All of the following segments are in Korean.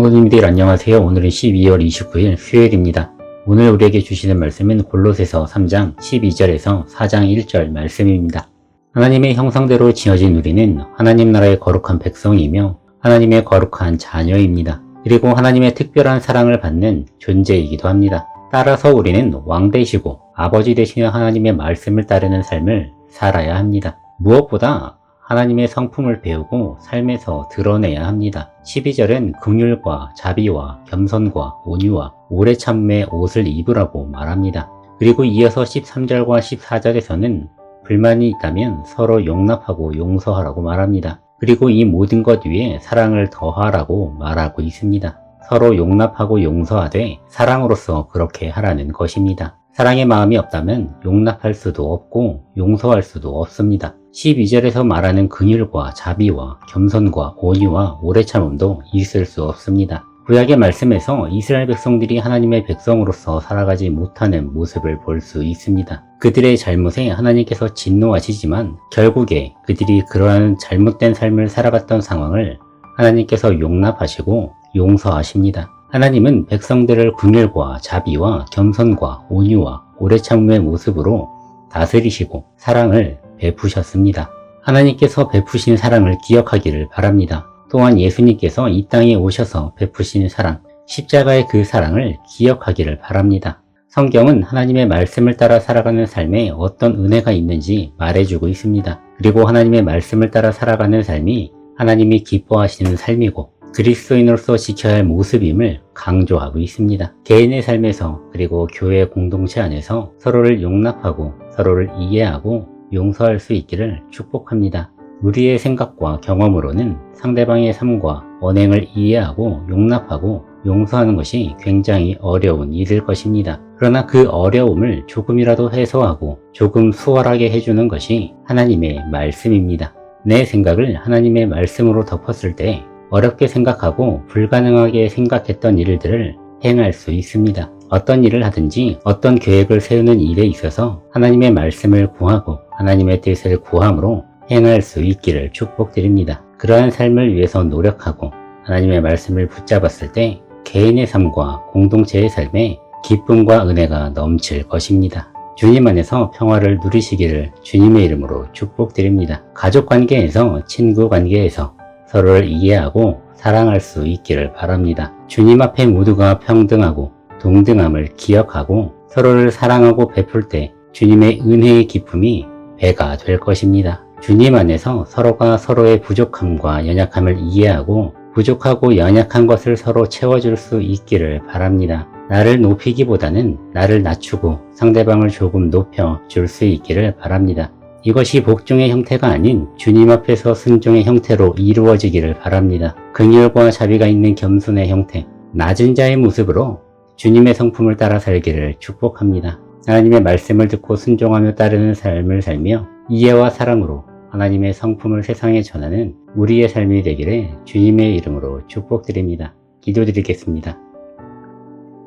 성도님들 안녕하세요. 오늘은 12월 29일 수요일입니다. 오늘 우리에게 주시는 말씀은 골로새서 3장 12절에서 4장 1절 말씀입니다. 하나님의 형상대로 지어진 우리는 하나님 나라의 거룩한 백성이며 하나님의 거룩한 자녀입니다. 그리고 하나님의 특별한 사랑을 받는 존재이기도 합니다. 따라서 우리는 왕 되시고 아버지 되시는 하나님의 말씀을 따르는 삶을 살아야 합니다. 무엇보다 하나님의 성품을 배우고 삶에서 드러내야 합니다. 12절은 긍휼과 자비와 겸손과 온유와 오래 참음의 옷을 입으라고 말합니다. 그리고 이어서 13절과 14절에서는 불만이 있다면 서로 용납하고 용서하라고 말합니다. 그리고 이 모든 것 위에 사랑을 더하라고 말하고 있습니다. 서로 용납하고 용서하되 사랑으로서 그렇게 하라는 것입니다. 사랑의 마음이 없다면 용납할 수도 없고 용서할 수도 없습니다. 12절에서 말하는 긍휼과 자비와 겸손과 온유와 오래 참음도 있을 수 없습니다. 구약의 말씀에서 이스라엘 백성들이 하나님의 백성으로서 살아가지 못하는 모습을 볼 수 있습니다. 그들의 잘못에 하나님께서 진노하시지만 결국에 그들이 그러한 잘못된 삶을 살아갔던 상황을 하나님께서 용납하시고 용서하십니다. 하나님은 백성들을 긍휼과 자비와 겸손과 온유와 오래 참음의 모습으로 다스리시고 사랑을 베푸셨습니다. 하나님께서 베푸신 사랑을 기억하기를 바랍니다. 또한 예수님께서 이 땅에 오셔서 베푸신 사랑, 십자가의 그 사랑을 기억하기를 바랍니다. 성경은 하나님의 말씀을 따라 살아가는 삶에 어떤 은혜가 있는지 말해주고 있습니다. 그리고 하나님의 말씀을 따라 살아가는 삶이 하나님이 기뻐하시는 삶이고 그리스도인으로서 지켜야 할 모습임을 강조하고 있습니다. 개인의 삶에서 그리고 교회 공동체 안에서 서로를 용납하고 서로를 이해하고 용서할 수 있기를 축복합니다. 우리의 생각과 경험으로는 상대방의 삶과 언행을 이해하고 용납하고 용서하는 것이 굉장히 어려운 일일 것입니다. 그러나 그 어려움을 조금이라도 해소하고 조금 수월하게 해주는 것이 하나님의 말씀입니다. 내 생각을 하나님의 말씀으로 덮었을 때 어렵게 생각하고 불가능하게 생각했던 일들을 행할 수 있습니다. 어떤 일을 하든지 어떤 계획을 세우는 일에 있어서 하나님의 말씀을 구하고 하나님의 뜻을 구함으로 행할 수 있기를 축복드립니다. 그러한 삶을 위해서 노력하고 하나님의 말씀을 붙잡았을 때 개인의 삶과 공동체의 삶에 기쁨과 은혜가 넘칠 것입니다. 주님 안에서 평화를 누리시기를 주님의 이름으로 축복드립니다. 가족 관계에서 친구 관계에서 서로를 이해하고 사랑할 수 있기를 바랍니다. 주님 앞에 모두가 평등하고 동등함을 기억하고 서로를 사랑하고 베풀 때 주님의 은혜의 기쁨이 배가 될 것입니다. 주님 안에서 서로가 서로의 부족함과 연약함을 이해하고 부족하고 연약한 것을 서로 채워줄 수 있기를 바랍니다. 나를 높이기보다는 나를 낮추고 상대방을 조금 높여 줄 수 있기를 바랍니다. 이것이 복종의 형태가 아닌 주님 앞에서 순종의 형태로 이루어지기를 바랍니다. 긍휼과 자비가 있는 겸손의 형태, 낮은 자의 모습으로 주님의 성품을 따라 살기를 축복합니다. 하나님의 말씀을 듣고 순종하며 따르는 삶을 살며 이해와 사랑으로 하나님의 성품을 세상에 전하는 우리의 삶이 되기를 주님의 이름으로 축복드립니다. 기도드리겠습니다.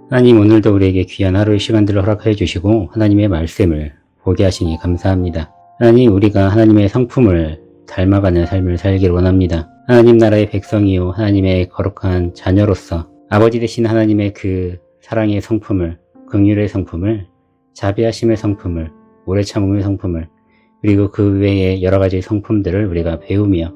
하나님 오늘도 우리에게 귀한 하루의 시간들을 허락하여 주시고 하나님의 말씀을 보게 하시니 감사합니다. 하나님 우리가 하나님의 성품을 닮아가는 삶을 살길 원합니다. 하나님 나라의 백성이요 하나님의 거룩한 자녀로서 아버지 되신 하나님의 그 사랑의 성품을 긍휼의 성품을 자비하심의 성품을 오래 참음의 성품을 그리고 그 외의 여러 가지 성품들을 우리가 배우며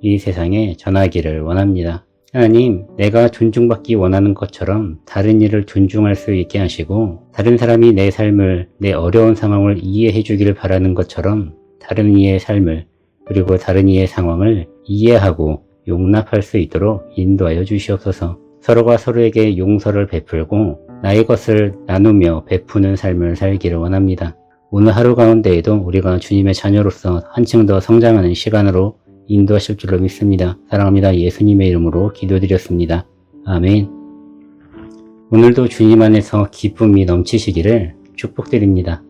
이 세상에 전하기를 원합니다. 하나님, 내가 존중받기 원하는 것처럼 다른 이를 존중할 수 있게 하시고 다른 사람이 내 삶을 내 어려운 상황을 이해해 주기를 바라는 것처럼 다른 이의 삶을 그리고 다른 이의 상황을 이해하고 용납할 수 있도록 인도하여 주시옵소서. 서로가 서로에게 용서를 베풀고 나의 것을 나누며 베푸는 삶을 살기를 원합니다. 오늘 하루 가운데에도 우리가 주님의 자녀로서 한층 더 성장하는 시간으로 인도하실 줄로 믿습니다. 사랑합니다. 예수님의 이름으로 기도드렸습니다. 아멘. 오늘도 주님 안에서 기쁨이 넘치시기를 축복드립니다.